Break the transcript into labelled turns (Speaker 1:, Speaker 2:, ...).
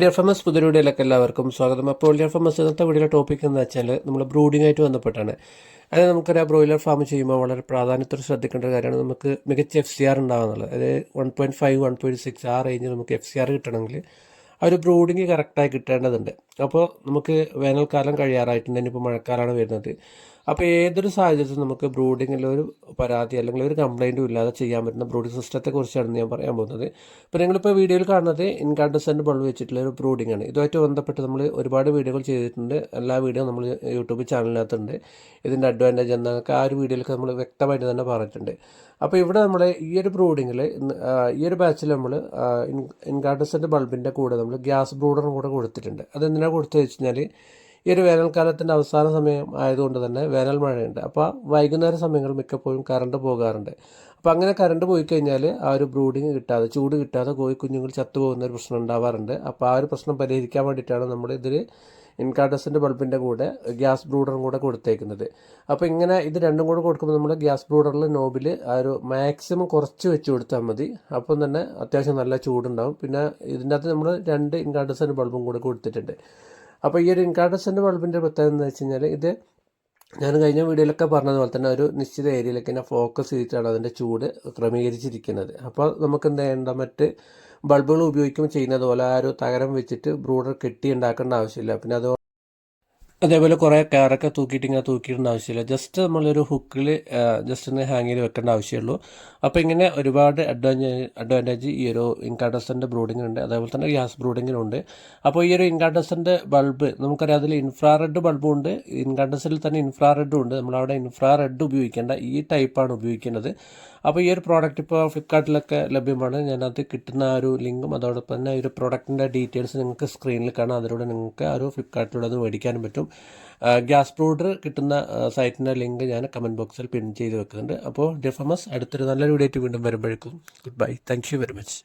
Speaker 1: Dear famous പുതിയ വീഡിയോയിലേക്ക് എല്ലാവർക്കും സ്വാഗതം. അപ്പോൾ ഡിയർ ഫേമസ് ഇന്നത്തെ വീഡിയോയിലെ ടോപ്പിക് എന്ന് വെച്ചാൽ നമ്മൾ ബ്രൂഡിംഗ് ആയിട്ട് ബന്ധപ്പെട്ടാണ് അതായത് നമുക്കൊരു ബ്രോയിലർ ഫാം ചെയ്യുമ്പോൾ വളരെ പ്രാധാന്യത്തോടെ ശ്രദ്ധിക്കേണ്ട ഒരു കാര്യമാണ് നമുക്ക് മികച്ച എഫ് സി ആർ ഉണ്ടാകുന്നുള്ളത് അതായത് one point five one point six ആ റേഞ്ചിൽ നമുക്ക് എഫ് സി ആർ കിട്ടണമെങ്കിൽ ആ ഒരു ബ്രൂഡിങ് കറക്റ്റായി കിട്ടേണ്ടതുണ്ട്. അപ്പോൾ നമുക്ക് വേനൽക്കാലം കഴിയാറായിട്ടുണ്ട് ഇനിയിപ്പോൾ മഴക്കാലമാണ് വരുന്നത്. അപ്പോൾ ഏതൊരു സാഹചര്യത്തിൽ നമുക്ക് ബ്രൂഡിങ്ങിൽ ഒരു പരാതി അല്ലെങ്കിൽ ഒരു കംപ്ലൈന്റും ഇല്ലാതെ ചെയ്യാൻ പറ്റുന്ന ബ്രൂഡിംഗ് സിസ്റ്റത്തെക്കുറിച്ചാണ് ഞാൻ പറയാൻ പോകുന്നത്. ഇപ്പോൾ നിങ്ങളിപ്പോൾ വീഡിയോയിൽ കാണുന്നത് ഇൻകാർഡസെന്റ് ബൾബ് വെച്ചിട്ടുള്ള ഒരു ബ്രൂഡിംഗ് ആണ്. ഇതുമായിട്ട് ബന്ധപ്പെട്ട് നമ്മൾ ഒരുപാട് വീഡിയോകൾ ചെയ്തിട്ടുണ്ട്. എല്ലാ വീഡിയോ നമ്മൾ യൂട്യൂബ് ചാനലിനകത്തുണ്ട് ഇതിന്റെ അഡ്വാന്റേജ് എന്നൊക്കെ ആ ഒരു വീഡിയോയിലൊക്കെ നമ്മൾ വ്യക്തമായിട്ട് തന്നെ പറഞ്ഞിട്ടുണ്ട്. അപ്പോൾ ഇവിടെ നമ്മൾ ഈ ഒരു ബ്രൂഡിങ്ങിൽ ഈ ഒരു ബാച്ചിൽ നമ്മൾ ഇൻകാർഡസെന്റ് ബൾബിന്റെ കൂടെ നമ്മൾ ഗ്യാസ് ബ്രൂഡറും കൂടെ കൊടുത്തിട്ടുണ്ട്. അതെന്തിനാണ് കൊടുത്തു വെച്ച് കഴിഞ്ഞാൽ ഈ ഒരു വേനൽക്കാലത്തിന്റെ അവസാന സമയം ആയതുകൊണ്ട് തന്നെ വേനൽ മഴയുണ്ട്. അപ്പോൾ വൈകുന്നേര സമയങ്ങളിൽ മിക്കപ്പോഴും കറണ്ട് പോകാറുണ്ട്. അപ്പോൾ അങ്ങനെ കറണ്ട് പോയി കഴിഞ്ഞാൽ ആ ഒരു ബ്രൂഡിങ് കിട്ടാതെ ചൂട് കിട്ടാതെ കോഴി കുഞ്ഞുങ്ങൾ ചത്തുപോകുന്ന ഒരു പ്രശ്നം ഉണ്ടാവാറുണ്ട്. അപ്പോൾ ആ ഒരു പ്രശ്നം പരിഹരിക്കാൻ വേണ്ടിയിട്ടാണ് നമ്മൾ ഇതിൽ ഇൻകാർഡസിന്റെ ബൾബിന്റെ കൂടെ ഗ്യാസ് ബ്രൂഡറും കൂടെ കൊടുത്തേക്കുന്നത്. അപ്പോൾ ഇങ്ങനെ ഇത് രണ്ടും കൂടെ കൊടുക്കുമ്പോൾ നമ്മൾ ഗ്യാസ് ബ്രൂഡറിൽ നോബിൽ ആ ഒരു മാക്സിമം കുറച്ച് വെച്ച് കൊടുത്താൽ മതി. അപ്പം തന്നെ അത്യാവശ്യം നല്ല ചൂടുണ്ടാവും. പിന്നെ ഇതിന്റെ അകത്ത് നമ്മൾ രണ്ട് ഇൻകാർഡസിന്റെ ബൾബും കൂടെ കൊടുത്തിട്ടുണ്ട്. അപ്പോൾ ഈ ഒരു ഇൻകാർഡസന്റെ ബൾബിന്റെ പ്രത്യേകത എന്ന് വെച്ച് കഴിഞ്ഞാൽ ഇത് ഞാൻ കഴിഞ്ഞ വീഡിയോയിലൊക്കെ പറഞ്ഞതുപോലെ തന്നെ ഒരു നിശ്ചിത ഏരിയയിലേക്ക് തന്നെ ഫോക്കസ് ചെയ്തിട്ടാണ് അതിന്റെ ചൂട് ക്രമീകരിച്ചിരിക്കുന്നത്. അപ്പോൾ നമുക്ക് എന്താ ചെയ്യേണ്ട മറ്റ് ബൾബുകൾ ഉപയോഗിക്കുമ്പോൾ ചെയ്യുന്നത് പോലെ ആ ഒരു തകരം വെച്ചിട്ട് ബ്രൂഡർ കെട്ടി ഉണ്ടാക്കേണ്ട ആവശ്യമില്ല. പിന്നെ അത് അതേപോലെ കുറേ കയറൊക്കെ തൂക്കിയിട്ട് ഇങ്ങനെ തൂക്കിയിടേണ്ട ആവശ്യമില്ല. ജസ്റ്റ് നമ്മളൊരു ഹുക്കിൽ ജസ്റ്റ് ഒന്ന് ഹാങ് ചെയ്ത് വെക്കേണ്ട ആവശ്യമുള്ളൂ. അപ്പോൾ ഇങ്ങനെ ഒരുപാട് അഡ്വാന്റേജ് അഡ്വാന്റേജ് ഈ ഒരു ഇൻകാർഡസന്റെ ബ്രൂഡിങ്ങിനുണ്ട് അതേപോലെ തന്നെ ഗ്യാസ് ബ്രൂഡിങ്ങിനുണ്ട് അപ്പോൾ ഈ ഒരു ഇൻകാർഡസന്റെ ബൾബ് നമുക്കറിയാം അതിൽ ഇൻഫ്രാറെഡ് ബൾബും ഉണ്ട്. ഇൻകാർഡസിൽ തന്നെ ഇൻഫ്രാറെഡും ഉണ്ട്. നമ്മളവിടെ ഇൻഫ്രാറെഡ് ഉപയോഗിക്കേണ്ട ഈ ടൈപ്പാണ് ഉപയോഗിക്കേണ്ടത്. അപ്പോൾ ഈ ഒരു പ്രോഡക്റ്റ് ഇപ്പോൾ ഫ്ലിപ്കാർട്ടിലൊക്കെ ലഭ്യമാണ്. ഞാനത് കിട്ടുന്ന ആ ഒരു ലിങ്കും അതോടൊപ്പം തന്നെ ഈ ഒരു പ്രോഡക്റ്റിന്റെ ഡീറ്റെയിൽസ് നിങ്ങൾക്ക് സ്ക്രീനിൽ കാണാം. അതിലൂടെ നിങ്ങൾക്ക് ആ ഒരു ഫ്ലിപ്കാർട്ടിലൂടെ അത് മേടിക്കാനും പറ്റും. ഗ്യാസ് പ്രോഡർ കിട്ടുന്ന സൈറ്റിന്റെ ലിങ്ക് ഞാൻ കമന്റ് ബോക്സിൽ പിൻ ചെയ്ത് വെക്കുന്നുണ്ട്. അപ്പോൾ ഡിഫമസ് അടുത്തൊരു നല്ലൊരു വീഡിയോ വീണ്ടും വരുമ്പോഴേക്കും. Good bye thank you very much